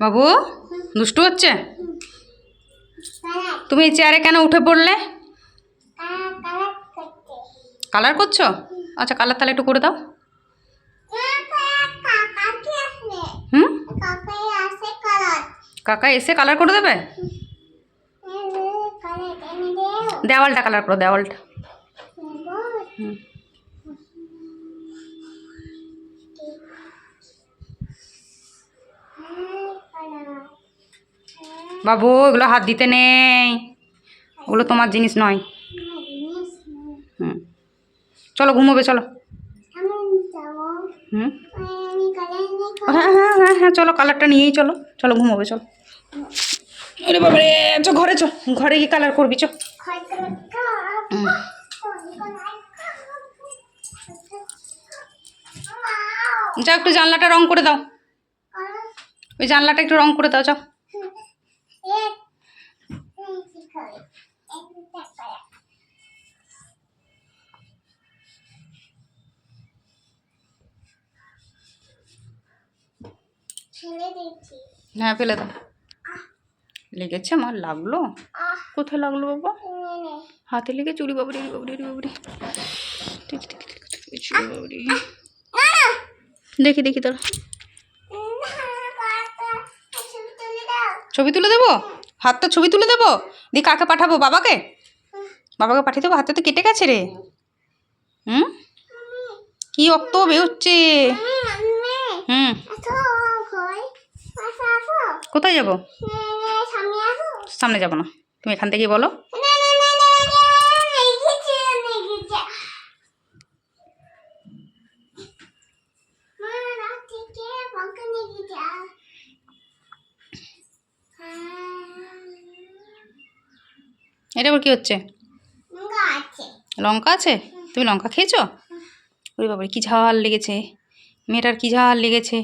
বাবু, দুষ্টু হচ্ছে? তুমি এই চেয়ারে কেন উঠে পড়লে? কালার করছ? আচ্ছা কালার তাহলে একটু করে দাও। হুম? কাকা এসে কালার করে দেবে? দেওয়ালটা কালার করো, দেওয়ালটা। হুম। বাবু, এগুলো হাত দিতে নেই। ওগুলো তোমার জিনিস নয়। হুম। চলো ঘুমোবে, চলো। হুম। হ্যাঁ হ্যাঁ হ্যাঁ হ্যাঁ চলো কালারটা নিয়েই চলো। চলো, ঘুমোবে, চলো। আরে বাবা রে, চ, ঘরে চো। ঘরে গিয়ে কালার করবি, চ। যাও, একটু জানলাটা রং করে দাও। ওই জানলাটা একটু রং করে দাও যাও হ্যাঁ ফেলে দাও লেগেছে আমার লাগল কোথায় লাগল বাবা হাতে লেগে চুরি বাবরি বাবরি বাবরি দেখি দেখি তোর ছবি তুলে দেবো? হাতটা ছবি তুলে দেবো? দি কাকে পাঠাবো? বাবাকে? বাবাকে পাঠিয়ে দেবো? হাতটা তো কেটে গেছে রে। হুম? কি রক্ত বেরোচ্ছে? হুম। কোথায় যাব? সামনে যাব না। তুমি এখান থেকেই বলো। এটা আবার কি হচ্ছে? লঙ্কা আছে। তুমি লঙ্কা খেয়েছো? ওই বাবা কী ঝাল লেগেছে। মেয়েটার কি ঝাল লেগেছে।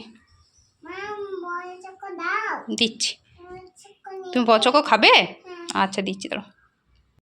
দিচ্ছি। তুমি বচকো খাবে? আচ্ছা দিচ্ছি দাঁড়াও।